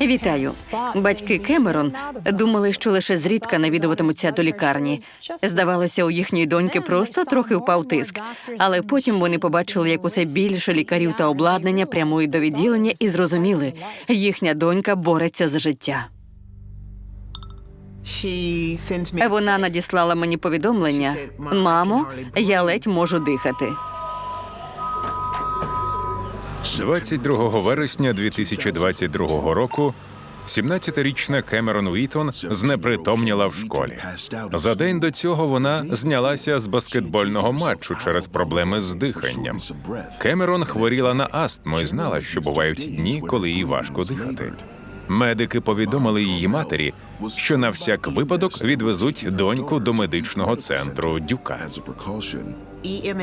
Вітаю. Батьки Кемерон думали, що лише зрідка навідуватимуться до лікарні. Здавалося, у їхньої доньки просто трохи впав тиск. Але потім вони побачили, як усе більше лікарів та обладнання прямують до відділення і зрозуміли, їхня донька бореться за життя. Вона надіслала мені повідомлення: Мамо, я ледь можу дихати. 22 вересня 2022 року 17-річна Кемерон Уітон знепритомніла в школі. За день до цього вона знялася з баскетбольного матчу через проблеми з диханням. Кемерон хворіла на астму і знала, що бувають дні, коли їй важко дихати. Медики повідомили її матері, що на всяк випадок відвезуть доньку до медичного центру Дюка.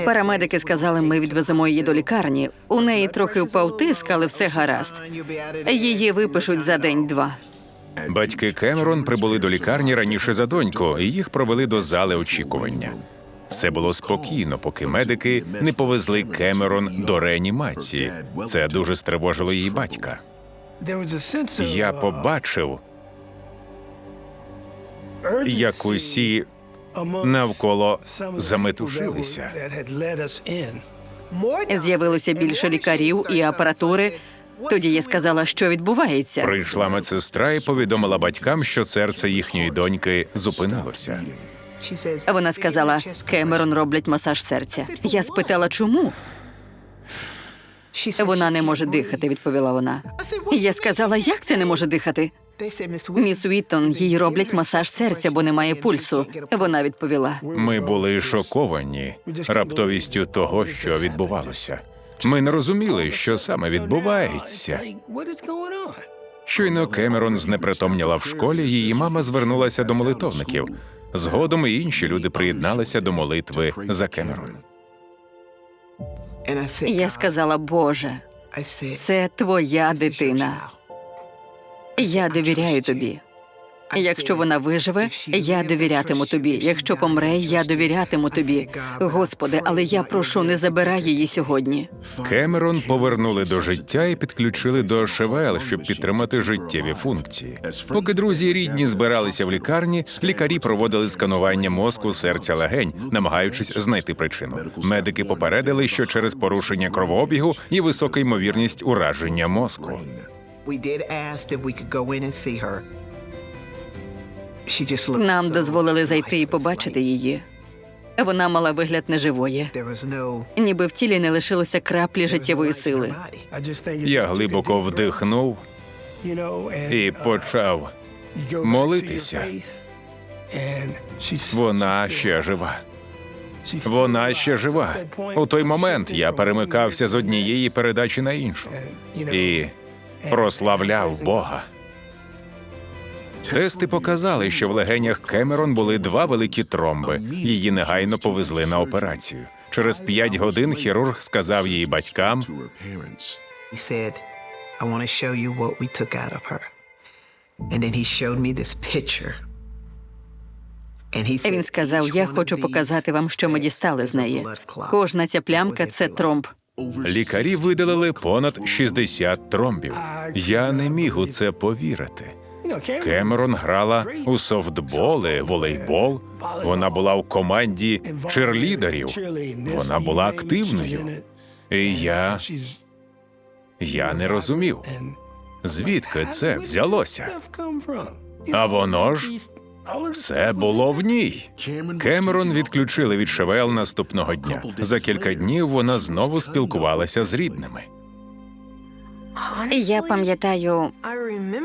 Парамедики сказали, ми відвеземо її до лікарні. У неї трохи впав тиск, але все гаразд. Її випишуть за день-два. Батьки Кемерон прибули до лікарні раніше за доньку, і їх провели до зали очікування. Все було спокійно, поки медики не повезли Кемерон до реанімації. Це дуже стривожило її батька. Я побачив, як усі навколо заметушилися. З'явилося більше лікарів і апаратури. Тоді я сказала, що відбувається. Прийшла медсестра і повідомила батькам, що серце їхньої доньки зупинилося. Вона сказала, Кемерон роблять масаж серця. Я спитала, чому? Вона не може дихати, відповіла вона. Я сказала, як це не може дихати? Міс Уіттон, їй роблять масаж серця, бо немає пульсу. Вона відповіла. Ми були шоковані раптовістю того, що відбувалося. Ми не розуміли, що саме відбувається. Щойно Кемерон знепритомніла в школі, її мама звернулася до молитовників. Згодом і інші люди приєдналися до молитви за Кемерон. Я сказала, Боже, це твоя дитина. Я довіряю тобі. Якщо вона виживе, я довірятиму тобі. Якщо помре, я довірятиму тобі. Господи, але я прошу, не забирай її сьогодні. Кемерон повернули до життя і підключили до ШВЛ, щоб підтримати життєві функції. Поки друзі і рідні збиралися в лікарні, лікарі проводили сканування мозку, серця, легень, намагаючись знайти причину. Медики попередили, що через порушення кровообігу є висока ймовірність ураження мозку. We did ask if we could go in and see her. She just looked Нам so дозволили зайти і побачити її. Вона мала вигляд неживої, There was no ніби в тілі не лишилося краплі життєвої сили. body. Я глибоко вдихнув і почав. молитися. Вона ще жива. Вона ще жива. У той момент я перемикався з однієї передачі на іншу і прославляв Бога. Тести показали, що в легенях Кемерон були два великі тромби. Її негайно повезли на операцію. Через п'ять годин хірург сказав її батькам, Він сказав: Я хочу показати вам, що ми дістали з неї. Кожна ця плямка це тромб. Лікарі видалили понад 60 тромбів. Я не міг у це повірити. Кемерон грала у софтболи, волейбол. Вона була в команді черлідерів. Вона була активною. І я, я не розумів, звідки це взялося. А воно ж все було в ній. Кемерон відключили від ШВЛ наступного дня. За кілька днів вона знову спілкувалася з рідними. Я пам'ятаю,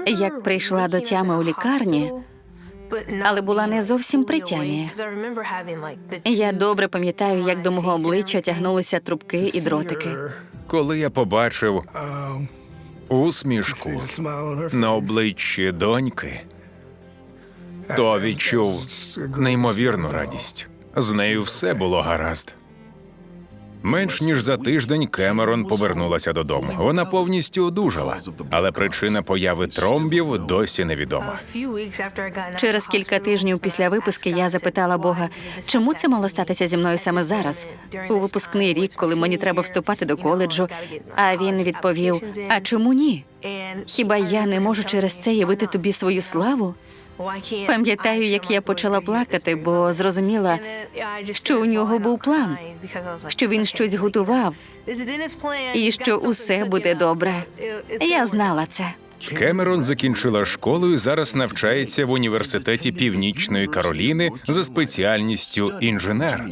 як прийшла до тями у лікарні, але була не зовсім при тямі. Я добре пам'ятаю, як до мого обличчя тягнулися трубки і дротики. Коли я побачив усмішку на обличчі доньки, то відчув неймовірну радість. З нею все було гаразд. Менш ніж за тиждень Кемерон повернулася додому. Вона повністю одужала, але причина появи тромбів досі невідома. Через кілька тижнів після виписки я запитала Бога, чому це мало статися зі мною саме зараз, у випускний рік, коли мені треба вступати до коледжу. А він відповів: А чому ні? Хіба я не можу через це явити тобі свою славу? Пам'ятаю, як я почала плакати, бо зрозуміла, що у нього був план, що він щось готував, і що усе буде добре. Я знала це. Кемерон закінчила школу і зараз навчається в університеті Північної Кароліни за спеціальністю інженер.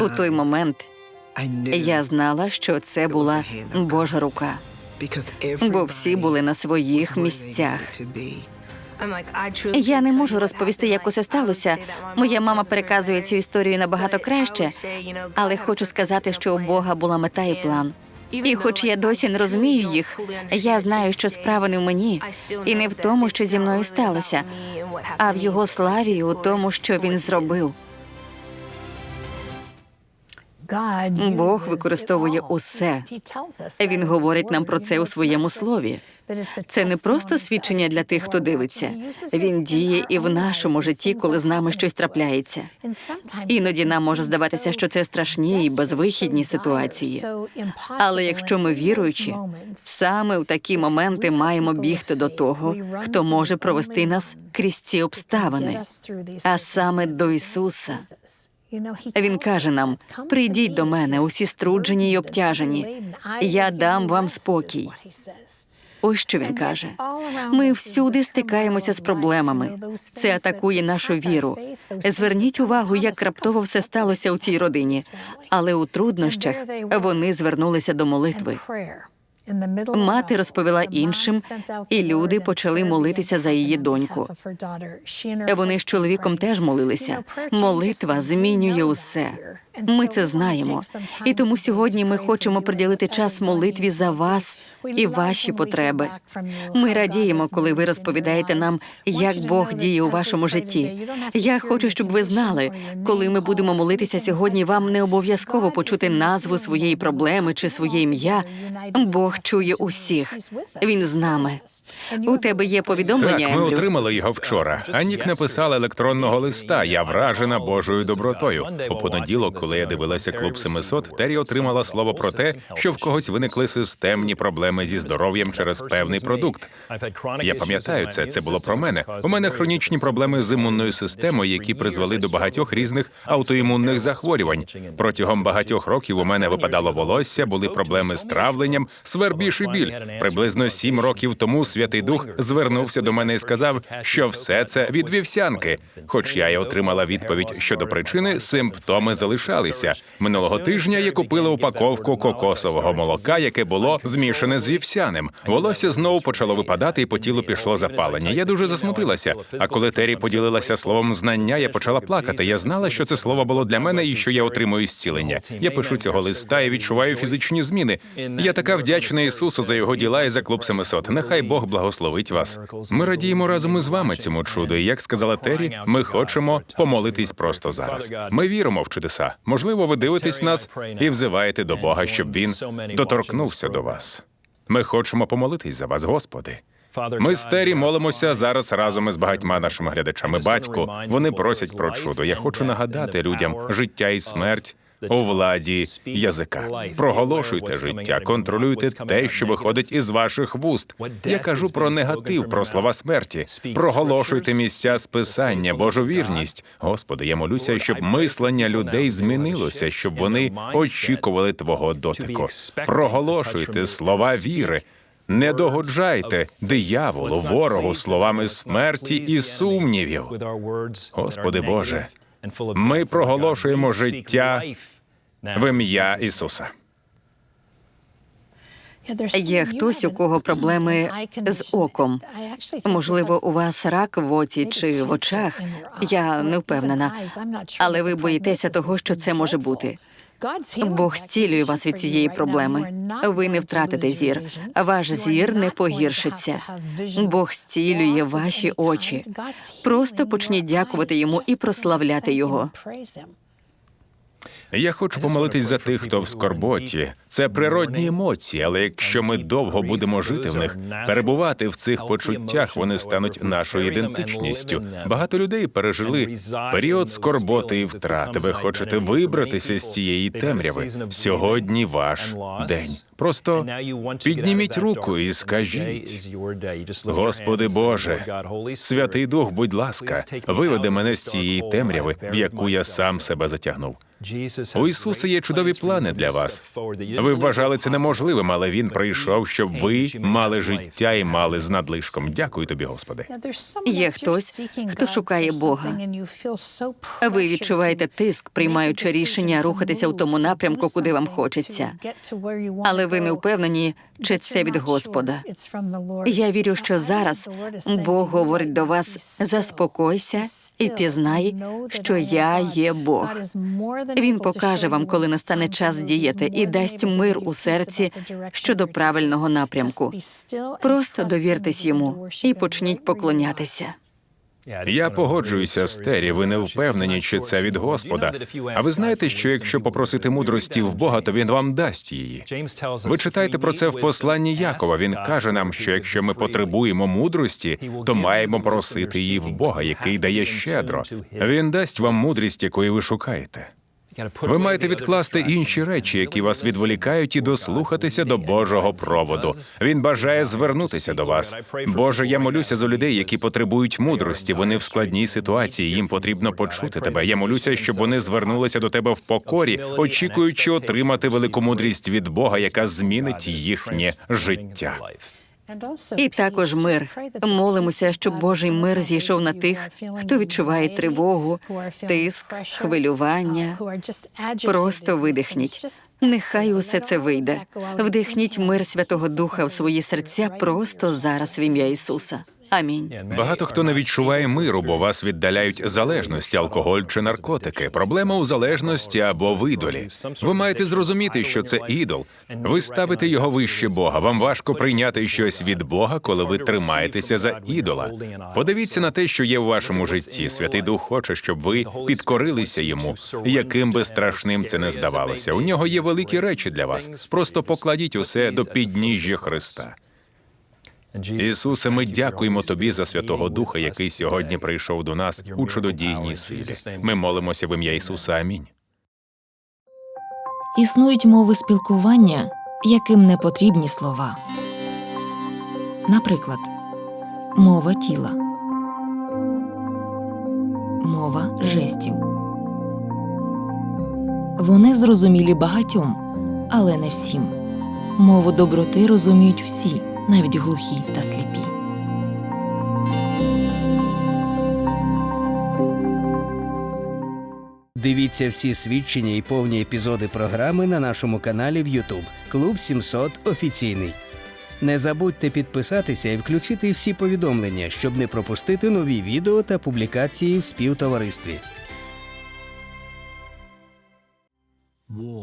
У той момент я знала, що це була Божа рука, бо всі були на своїх місцях. Я не можу розповісти, як усе сталося. Моя мама переказує цю історію набагато краще, але хочу сказати, що у Бога була мета і план. І хоч я досі не розумію їх, я знаю, що справа не в мені, і не в тому, що зі мною сталося, а в його славі, і у тому, що він зробив. Бог використовує усе. Він говорить нам про це у своєму слові. Це не просто свідчення для тих, хто дивиться. Він діє і в нашому житті, коли з нами щось трапляється. Іноді нам може здаватися, що це страшні і безвихідні ситуації. Але якщо ми віруючі, саме в такі моменти маємо бігти до того, хто може провести нас крізь ці обставини, а саме до Ісуса. Він каже нам: прийдіть до мене, усі струджені й обтяжені. Я дам вам спокій. Ось що він каже. Ми всюди стикаємося з проблемами. Це атакує нашу віру. Зверніть увагу, як раптово все сталося у цій родині. Але у труднощах вони звернулися до молитви. Мати розповіла іншим, і люди почали молитися за її доньку. Вони з чоловіком теж молилися. Молитва змінює усе. Ми це знаємо. І тому сьогодні ми хочемо приділити час молитві за вас і ваші потреби. Ми радіємо, коли ви розповідаєте нам, як Бог діє у вашому житті. Я хочу, щоб ви знали, коли ми будемо молитися сьогодні, вам не обов'язково почути назву своєї проблеми чи своє ім'я. Бог чує усіх. Він з нами. У тебе є повідомлення, Так, ми отримали його вчора. Анік написала електронного листа. Я вражена Божою добротою. У понеділок, коли я дивилася клуб 700, Террі отримала слово про те, що в когось виникли системні проблеми зі здоров'ям через певний продукт. Я пам'ятаю це. Це було про мене. У мене хронічні проблеми з імунною системою, які призвели до багатьох різних аутоімунних захворювань. Протягом багатьох років у мене випадало волосся, були проблеми з травленням, свербіж і біль. Приблизно сім років тому Святий Дух звернувся до мене і сказав, що все це від вівсянки. Хоч я й отримала відповідь щодо причини, симптоми залишалися. Минулого тижня я купила упаковку кокосового молока, яке було змішане з вівсяним. Волосся знову почало випадати, і по тілу пішло запалення. Я дуже засмутилася. А коли Тері поділилася словом знання, я почала плакати. Я знала, що це слово було для мене і що я отримую зцілення. Я пишу цього листа і відчуваю фізичні зміни. Я така вдячна Ісусу за його діла і за клуб 700. Нехай Бог благословить вас. Ми радіємо разом із вами цьому чуду. І як сказала Тері, ми хочемо помолитись просто зараз. Ми віримо в чудеса. Можливо, ви дивитесь нас і взиваєте до Бога, щоб він доторкнувся до вас. Ми хочемо помолитись за вас, Господи. Ми з Тері молимося зараз разом із багатьма нашими глядачами. Батьку, вони просять про чудо. Я хочу нагадати людям життя і смерть. У владі язика проголошуйте життя, контролюйте те, що виходить із ваших вуст. Я кажу про негатив, про слова смерті. Проголошуйте місця списання, Божу вірність. Господи, я молюся, щоб мислення людей змінилося, щоб вони очікували Твого дотику. Проголошуйте слова віри. Не догоджайте дияволу, ворогу словами смерті і сумнівів. Господи Боже, ми проголошуємо життя в ім'я Ісуса. Є хтось, у кого проблеми з оком. Можливо, у вас рак в оці чи в очах. Я не впевнена. Але ви боїтеся того, що це може бути. Бог зцілює вас від цієї проблеми. Ви не втратите зір. Ваш зір не погіршиться. Бог зцілює ваші очі. Просто почніть дякувати йому і прославляти його. Я хочу помолитись за тих, хто в скорботі. Це природні емоції, але якщо ми довго будемо жити в них, перебувати в цих почуттях, вони стануть нашою ідентичністю. Багато людей пережили період скорботи і втрати. Ви хочете вибратися з цієї темряви. Сьогодні ваш день. Просто підніміть руку і скажіть. Господи Боже, Святий Дух, будь ласка, виведи мене з цієї темряви, в яку я сам себе затягнув. У Ісуса є чудові плани для вас. Ви вважали це неможливим, але Він прийшов, щоб ви мали життя і мали з надлишком. Дякую тобі, Господи. Є хтось, хто шукає Бога. Ви відчуваєте тиск, приймаючи рішення рухатися в тому напрямку, куди вам хочеться. Але ви не впевнені, чи це від Господа. Я вірю, що зараз Бог говорить до вас: заспокойся і пізнай, що я є Бог. Він покаже вам, коли настане час діяти, і дасть мир у серці щодо правильного напрямку. Просто довіртесь йому і почніть поклонятися. Я погоджуюся з Тері. Ви не впевнені, чи це від Господа. А ви знаєте, що якщо попросити мудрості в Бога, то він вам дасть її. Ви читаєте про це в посланні Якова. Він каже нам, що якщо ми потребуємо мудрості, то маємо просити її в Бога, який дає щедро. Він дасть вам мудрість, якої ви шукаєте. Ви маєте відкласти інші речі, які вас відволікають, і дослухатися до Божого проводу. Він бажає звернутися до вас. Боже, я молюся за людей, які потребують мудрості. Вони в складній ситуації. Їм потрібно почути тебе. Я молюся, щоб вони звернулися до тебе в покорі, очікуючи отримати велику мудрість від Бога, яка змінить їхнє життя. І також мир. Молимося, щоб Божий мир зійшов на тих, хто відчуває тривогу, тиск, хвилювання. Просто видихніть. Нехай усе це вийде. Вдихніть мир Святого Духа в свої серця просто зараз в ім'я Ісуса. Амінь. Багато хто не відчуває миру, бо вас віддаляють залежності, алкоголь чи наркотики. Проблема у залежності або в ідолі. Ви маєте зрозуміти, що це ідол. Ви ставите його вище Бога. Вам важко прийняти щось від Бога, коли ви тримаєтеся за ідола. Подивіться на те, що є в вашому житті. Святий Дух хоче, щоб ви підкорилися йому, яким би страшним це не здавалося. У нього є великі речі для вас. Просто покладіть усе до підніжжя Христа. Ісусе, ми дякуємо тобі за Святого Духа, який сьогодні прийшов до нас у чудодійній силі. Ми молимося в ім'я Ісуса. Амінь. Існують мови спілкування, яким не потрібні слова. Наприклад, мова тіла, мова жестів. Вони зрозумілі багатьом, але не всім. Мову доброти розуміють всі, навіть глухі та сліпі. Дивіться всі свідчення і повні епізоди програми на нашому каналі в YouTube Клуб 700 офіційний. Не забудьте підписатися і включити всі повідомлення, щоб не пропустити нові відео та публікації в співтоваристві.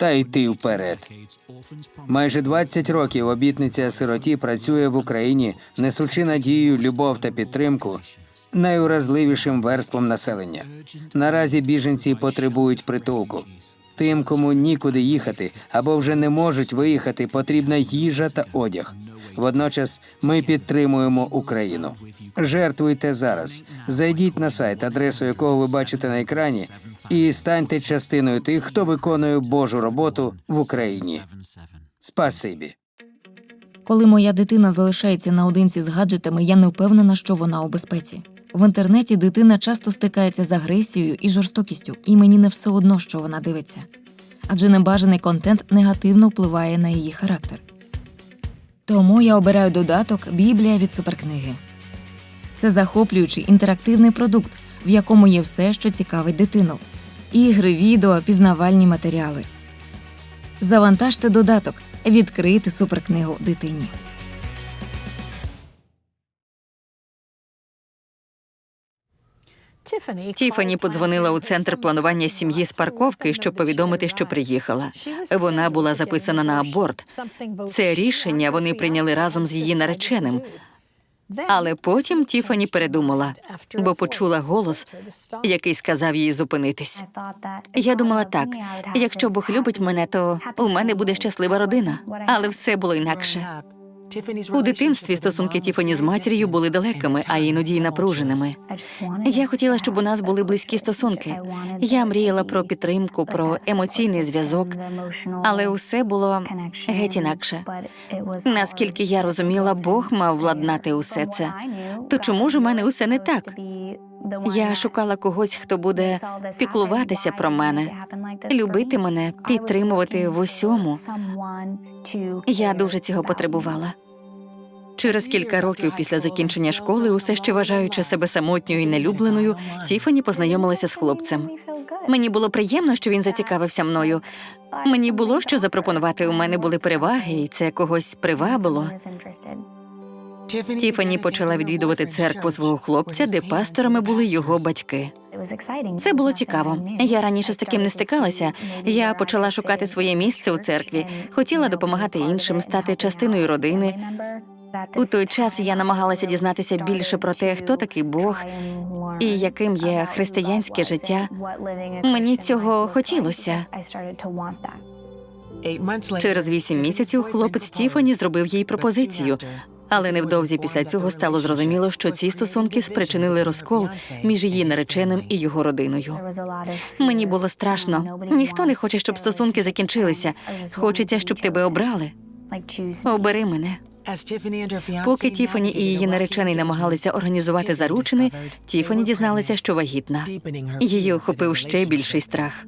та йти вперед. Майже 20 років обітниця сироті працює в Україні, несучи надію, любов та підтримку найуразливішим верством населення. Наразі біженці потребують притулку. Тим, кому нікуди їхати або вже не можуть виїхати, потрібна їжа та одяг. Водночас ми підтримуємо Україну. Жертвуйте зараз. Зайдіть на сайт, адресу якого ви бачите на екрані, і станьте частиною тих, хто виконує Божу роботу в Україні. Спасибі. Коли моя дитина залишається наодинці з гаджетами, я не впевнена, що вона у безпеці. В інтернеті дитина часто стикається з агресією і жорстокістю, і мені не все одно, що вона дивиться. Адже небажаний контент негативно впливає на її характер. Тому я обираю додаток Біблія від суперкниги. Це захоплюючий інтерактивний продукт, в якому є все, що цікавить дитину: ігри, відео, пізнавальні матеріали. Завантажте додаток відкрити суперкнигу дитині. Тіфані подзвонила у центр планування сім'ї з парковки, щоб повідомити, що приїхала. Вона була записана на аборт. Це рішення вони прийняли разом з її нареченим. Але потім Тіфані передумала, бо почула голос, який сказав їй зупинитись. Я думала так: якщо Бог любить мене, то у мене буде щаслива родина. Але все було інакше. У дитинстві стосунки Тіфані з матір'ю були далекими, а іноді й напруженими. Я хотіла, щоб у нас були близькі стосунки. Я мріяла про підтримку, про емоційний зв'язок, але усе було геть інакше. Наскільки я розуміла, Бог мав владнати усе це. То чому ж у мене усе не так? Я шукала когось, хто буде піклуватися про мене, любити мене, підтримувати в усьому. Я дуже цього потребувала. Через кілька років після закінчення школи, усе ще вважаючи себе самотньою і нелюбленою, Тіфані познайомилася з хлопцем. Мені було приємно, що він зацікавився мною. Мені було що запропонувати. У мене були переваги, і це когось привабило. Тіфані почала відвідувати церкву свого хлопця, де пасторами були його батьки. Це було цікаво. Я раніше з таким не стикалася. Я почала шукати своє місце у церкві, хотіла допомагати іншим, стати частиною родини. У той час я намагалася дізнатися більше про те, хто такий Бог і яким є християнське життя. Мені цього хотілося. Через вісім місяців хлопець Стіфані зробив їй пропозицію. Але невдовзі після цього стало зрозуміло, що ці стосунки спричинили розкол між її нареченим і його родиною. Мені було страшно. Ніхто не хоче, щоб стосунки закінчилися. Хочеться, щоб тебе обрали. Обери мене. Поки Тіфані і її наречений намагалися організувати заручини, Тіфані дізналася, що вагітна. Її охопив ще більший страх.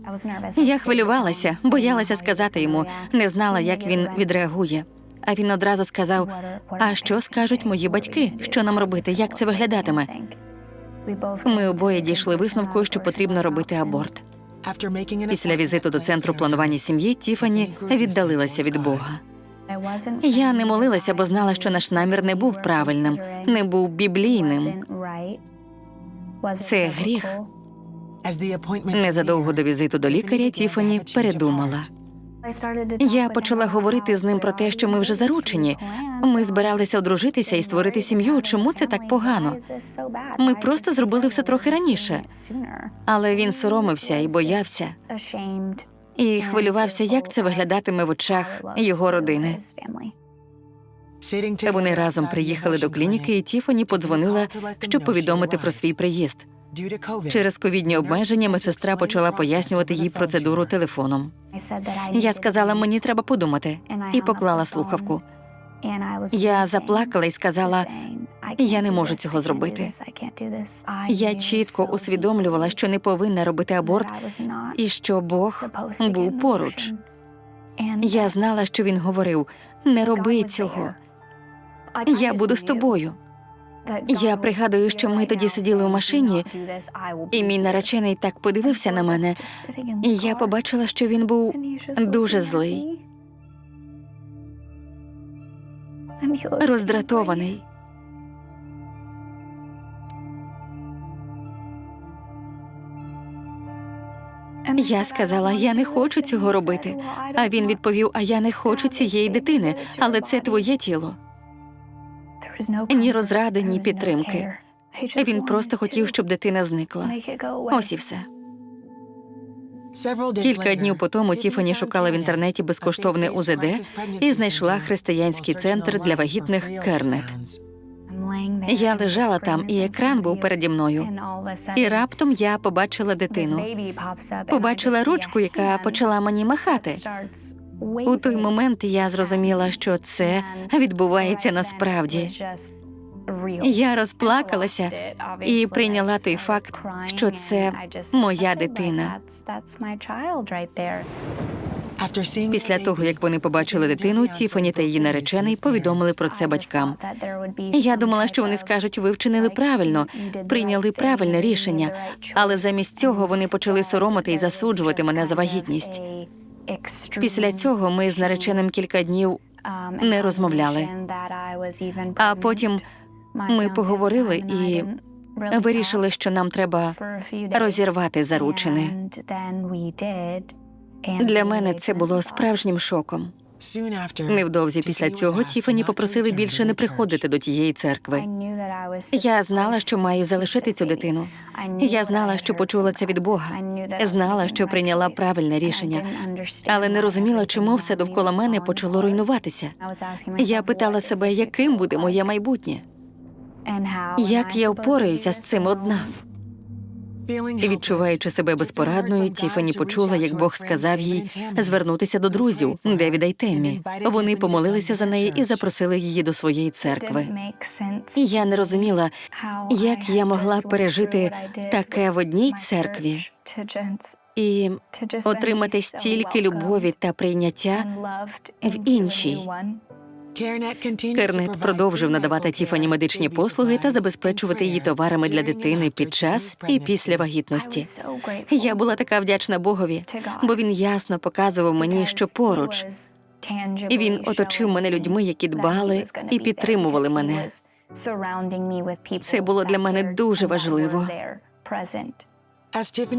Я хвилювалася, боялася сказати йому, не знала, як він відреагує. А він одразу сказав: А що скажуть мої батьки? Що нам робити? Як це виглядатиме? Ми обоє дійшли висновку, що потрібно робити аборт. Після візиту до центру планування сім'ї Тіфані віддалилася від Бога. Я не молилася, бо знала, що наш намір не був правильним, не був біблійним. Це гріх. Незадовго до візиту до лікаря Тіфані передумала. Я почала говорити з ним про те, що ми вже заручені. Ми збиралися одружитися і створити сім'ю. Чому це так погано? Ми просто зробили все трохи раніше. Але він соромився і боявся, і хвилювався, як це виглядатиме в очах його родини. Вони разом приїхали до клініки, і Тіфані подзвонила, щоб повідомити про свій приїзд. Через ковідні обмеження медсестра почала пояснювати їй процедуру телефоном. Я сказала, мені треба подумати, і поклала слухавку. Я заплакала і сказала, я не можу цього зробити. Я чітко усвідомлювала, що не повинна робити аборт, і що Бог був поруч. Я знала, що він говорив: не роби цього. Я буду з тобою. Я пригадую, що ми тоді сиділи у машині, і мій наречений так подивився на мене, і я побачила, що він був дуже злий, роздратований. Я сказала, я не хочу цього робити. А він відповів: А я не хочу цієї дитини, але це твоє тіло. Ні розради, ні підтримки. Він просто хотів, щоб дитина зникла. Ось і все. Кілька днів по тому Тіфані шукала в інтернеті безкоштовне УЗД і знайшла християнський центр для вагітних Кернет. Я лежала там, і екран був переді мною. І раптом я побачила дитину. Побачила ручку, яка почала мені махати. У той момент я зрозуміла, що це відбувається насправді. Я розплакалася і прийняла той факт, що це моя дитина. Після того, як вони побачили дитину, Тіфані та її наречений повідомили про це батькам. Я думала, що вони скажуть, ви вчинили правильно, прийняли правильне рішення, але замість цього вони почали соромити і засуджувати мене за вагітність. Після цього ми з нареченим кілька днів не розмовляли. А потім ми поговорили і вирішили, що нам треба розірвати заручини. Для мене це було справжнім шоком. Невдовзі після цього Тіфані попросили більше не приходити до тієї церкви. Я знала, що маю залишити цю дитину. Я знала, що почула це від Бога. Знала, що прийняла правильне рішення, але не розуміла, чому все довкола мене почало руйнуватися. Я питала себе, яким буде моє майбутнє, як я впораюся з цим одна. Відчуваючи себе безпорадною, Тіфані почула, як Бог сказав їй звернутися до друзів Девіда й Теммі. Вони помолилися за неї і запросили її до своєї церкви. І я не розуміла, як я могла пережити таке в одній церкві і отримати стільки любові та прийняття в іншій. Кернет продовжив надавати Тіфані медичні послуги та забезпечувати її товарами для дитини під час і після вагітності. Я була така вдячна Богові, бо він ясно показував мені, що поруч. І він оточив мене людьми, які дбали і підтримували мене. Це було для мене дуже важливо.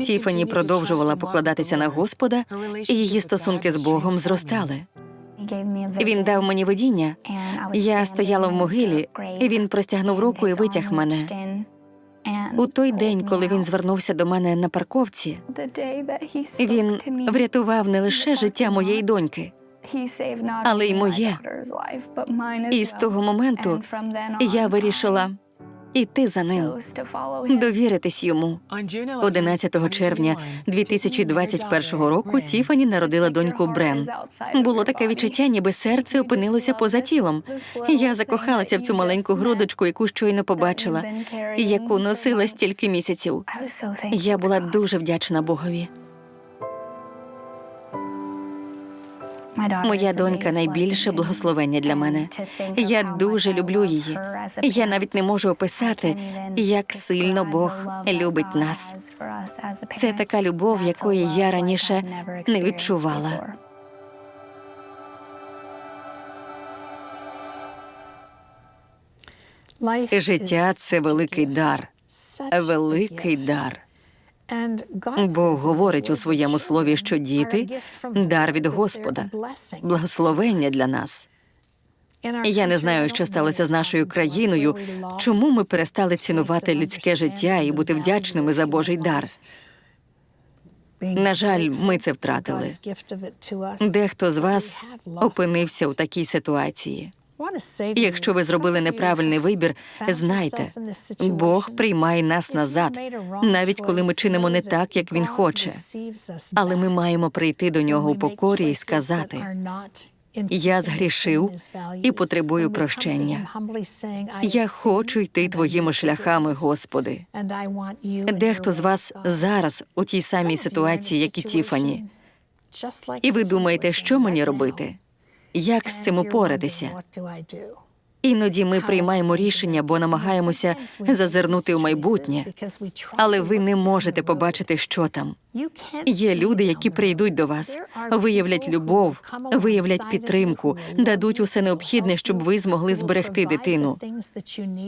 Тіфані продовжувала покладатися на Господа, і її стосунки з Богом зростали. Він дав мені видіння. Я стояла в могилі, і він простягнув руку і витяг мене. У той день, коли він звернувся до мене на парковці, він врятував не лише життя моєї доньки, але й моє. і з того моменту я вирішила іти за ним, довіритись йому. 11 червня 2021 року Тіфані народила доньку Брен. Було таке відчуття, ніби серце опинилося поза тілом. Я закохалася в цю маленьку грудочку, яку щойно побачила, яку носила стільки місяців. Я була дуже вдячна Богові. Моя донька найбільше благословення для мене. Я дуже люблю її. Я навіть не можу описати, як сильно Бог любить нас. Це така любов, якої я раніше не відчувала. Життя це великий дар, великий дар. Бог говорить у своєму слові, що діти дар від Господа, благословення для нас. Я не знаю, що сталося з нашою країною, чому ми перестали цінувати людське життя і бути вдячними за Божий дар. На жаль, ми це втратили. Дехто з вас опинився у такій ситуації. Якщо ви зробили неправильний вибір, знайте, Бог приймає нас назад, навіть коли ми чинимо не так, як він хоче. Але ми маємо прийти до нього у покорі і сказати: Я згрішив і потребую прощення. Я хочу йти твоїми шляхами, Господи. Дехто з вас зараз у тій самій ситуації, як і Тіфані. І ви думаєте, що мені робити? Як з цим упоратися? Іноді ми приймаємо рішення, бо намагаємося зазирнути у майбутнє, але ви не можете побачити, що там. Є люди, які прийдуть до вас, виявлять любов, виявлять підтримку, дадуть усе необхідне, щоб ви змогли зберегти дитину.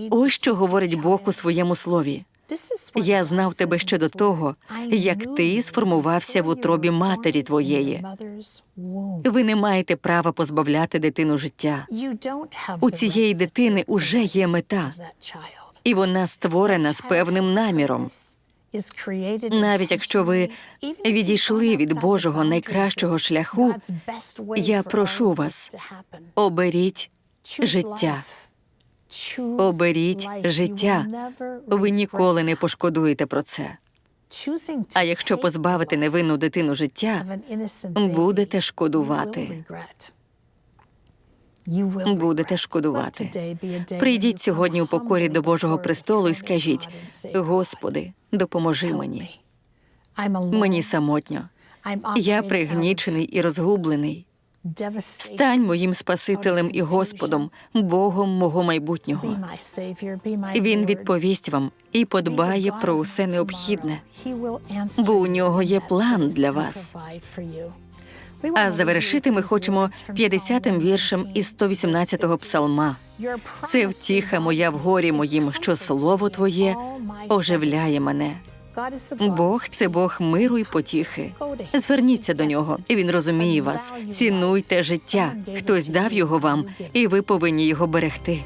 Ось що говорить Бог у своєму слові. Я знав тебе ще до того, як ти сформувався в утробі матері твоєї. Ви не маєте права позбавляти дитину життя. У цієї дитини уже є мета, і вона створена з певним наміром. Навіть якщо ви відійшли від Божого найкращого шляху, я прошу вас, оберіть життя. Оберіть життя. Ви ніколи не пошкодуєте про це. А якщо позбавити невинну дитину життя, будете шкодувати. Будете шкодувати. Прийдіть сьогодні у покорі до Божого престолу і скажіть: Господи, допоможи мені. Мені самотньо. Я пригнічений і розгублений. Стань моїм Спасителем і Господом, Богом мого майбутнього. Він відповість вам і подбає про усе необхідне, бо у нього є план для вас. А завершити ми хочемо 50-м віршем із 118-го псалма. Це втіха моя в горі моїм, що слово твоє оживляє мене. Бог це Бог миру і потіхи. Зверніться до нього, і він розуміє вас. Цінуйте життя. Хтось дав його вам, і ви повинні його берегти.